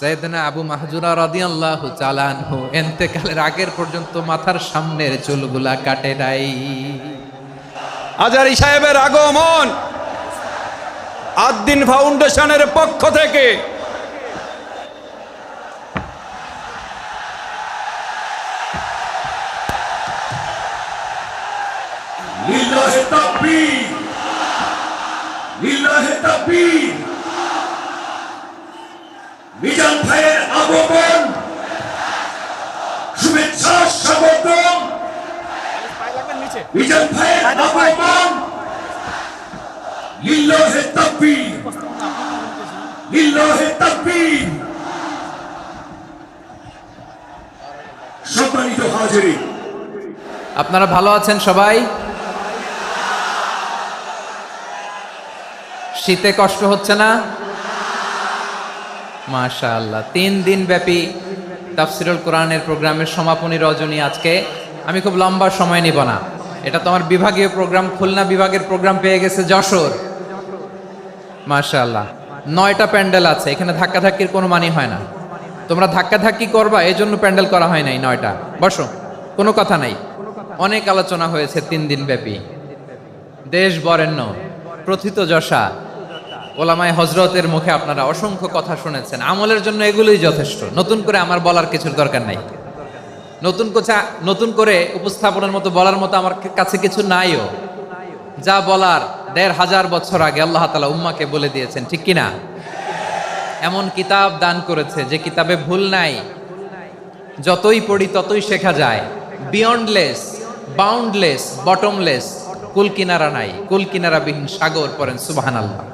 সৈয়দনা আবু মাহজুরা রাদিয়াল্লাহু চালানহু এন্তেকালের আগের পর্যন্ত মাথার সামনের চুলগুলা কাটে নাই। আজারি সাহেবের আগমন আদ্দিন ফাউন্ডেশনের পক্ষ থেকে। লিল্লাহে তাকবীর লিল্লাহে তাকবীর। মিজান ভাইয়ের আগমন। শুভেচ্ছা, স্বাগতম। মিজান ভাইয়ের আগমন। লিল্লাহে তাকবীর। লিল্লাহে তাকবীর। সম্মানিত হাজিরিন আপনারা ভালো আছেন সবাই? শীতে কষ্ট হচ্ছে না? মাশাআল্লাহ। তিন দিন ব্যাপী তাফসিরুল কোরআনের প্রোগ্রামের সমাপনী রজনী আজকে। আমি খুব লম্বা সময় নিব না। এটা তো আমার বিভাগীয় প্রোগ্রাম, খুলনা বিভাগের প্রোগ্রাম পেয়ে গেছে যশোর। মাশাআল্লাহ। নয়টা প্যান্ডেল আছে, এখানে ধাক্কাধাক্কির কোনো মানি হয় না। তোমরা ধাক্কাধাক্কি করবা, এই জন্য প্যান্ডেল করা হয় নাই নয়টা। বসো, কোনো কথা নাই। অনেক আলোচনা হয়েছে তিন দিন ব্যাপী। দেশ বরেণ্য, প্রথিত যশা। ওলামায় হজরতের মুখে আপনারা অসংখ্য কথা শুনেছেন। আমলের জন্য এগুলোই যথেষ্ট। নতুন করে আমার বলার কিছুর দরকার নাই। নতুন কোচা, নতুন করে উপস্থাপনের মতো বলার মতো আমার কাছে কিছু নাইও। যা বলার দেড় হাজার বছর আগে আল্লাহ তালা উম্মাকে বলে দিয়েছেন, ঠিক কিনা এমন কিতাব দান করেছে যে কিতাবে ভুল নাই। যতই পড়ি ততই শেখা যায়। বিয়ন্ডলেস বাউন্ডলেস বটমলেস কুল কিনারা নাই। কুল কিনারা বিহীন সাগর পড়েন সুবাহান আল্লাহ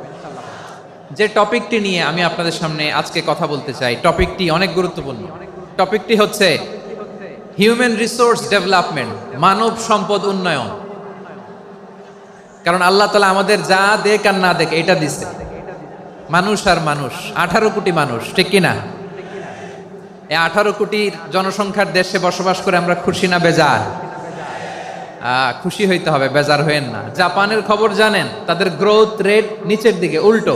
যে টপিকটি নিয়ে আমি আপনাদের সামনে আজকে কথা বলতে চাই, টপিকটি অনেক গুরুত্বপূর্ণ। টপিকটি হচ্ছে হিউম্যান রিসোর্স ডেভেলপমেন্ট মানব সম্পদ উন্নয়ন। কারণ আল্লাহ তালা আমাদের যা দেখ আর না দেখ, এটা দিছে। মানুষ আর মানুষ, আঠারো কোটি মানুষ, ঠিক কিনা এই আঠারো কোটির জনসংখ্যার দেশে বসবাস করে আমরা খুশি না বেজার? খুশি হইতে হবে, বেজার হইেন না। জাপানের খবর জানেন, তাদের গ্রোথ রেট নিচের দিকে, উল্টো।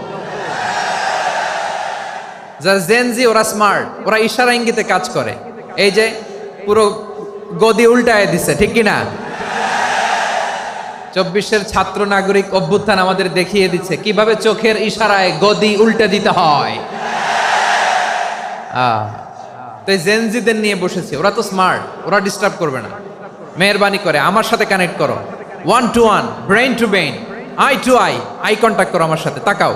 যারা জেন জি ওরা স্মার্ট ওরা ইশারা ইঙ্গিতে কাজ করে। এই যে পুরো গদি উল্টায় দিছে, ঠিক কি না চব্বিশের ছাত্র নাগরিক অভ্যুত্থান আমাদের দেখিয়ে দিচ্ছে, কীভাবে চোখের ইশারায় গদি উল্টে দিতে হয়। তো জেনজিদের নিয়ে বসেছি, ওরা তো স্মার্ট ওরা ডিস্টার্ব করবে না। মেহরবানি করে, আমার সাথে কানেক্ট করো। One to one brain to brain eye to eye eye contact করো আমার সাথে, তাকাও।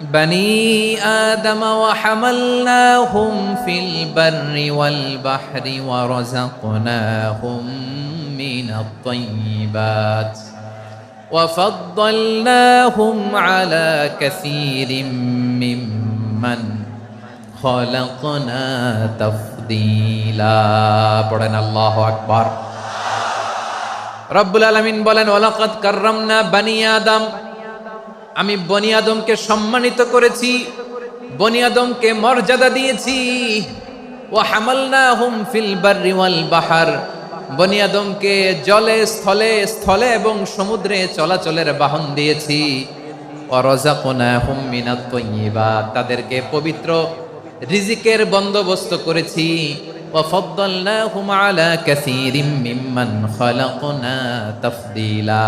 بني آدم وحملناهم في البر والبحر ورزقناهم من الطيبات وفضلناهم على كثير ممن خلقنا تفضيلا برنا الله أكبر رب العالمين بولن ولقد كرمنا بني آدم আমি বনি আদমকে সম্মানিত করেছি বনি আদমকে মর্যাদা দিয়েছি ও হামালনাহুম ফিল বাররি ওয়াল বাহার বনি আদমকে জলে স্থলে স্থলে এবং সমুদ্রে চলাচলের বাহন দিয়েছি অরজাকুনাহুম মিনাত তাইয়্যিবাত তাদেরকে পবিত্র রিজিকের বন্দোবস্ত করেছি وفضلناهم على كثير ممن خلقنا تفضيلا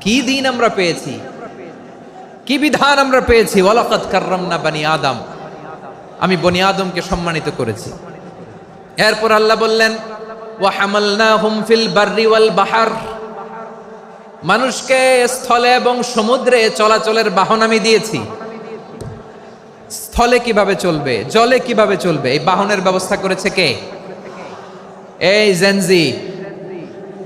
কি দিন আমরা পেয়েছি? কি বিধান আমরা পেয়েছি? বানি আদম। আমি বনি আদমকে সম্মানিত করেছি। এরপর আল্লাহ বললেন বাহার। মানুষকে স্থলে এবং সমুদ্রে চলাচলের বাহন আমি দিয়েছি। স্থলে কীভাবে চলবে? জলে কীভাবে চলবে? এই বাহনের ব্যবস্থা করেছে কে? এই জেনজি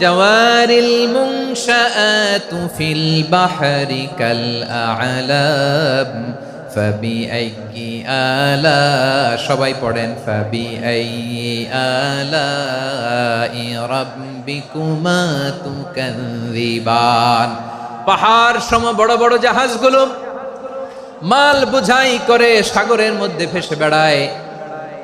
জওয়ারিল মুংশাআতু ফিল বাহরি কাল আলাম ফাবি আলা সবাই পড়েন ফাবি আই আলা পাহাড় সম বড় বড় জাহাজগুলো মাল বুঝাই করে সাগরের মধ্যে ফেসে বেড়ায়।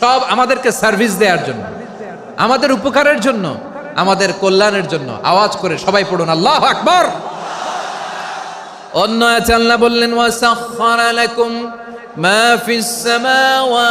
সব আমাদেরকে সার্ভিস দেওয়ার জন্য, আমাদের উপকারের জন্য, আমাদের কল্যাণের জন্য। আওয়াজ করে সবাই পড়ুন, আল্লাহ আকবর। অন্য আল্লাহ বললেন ওয়াসাখরালাকুম মা ওয়া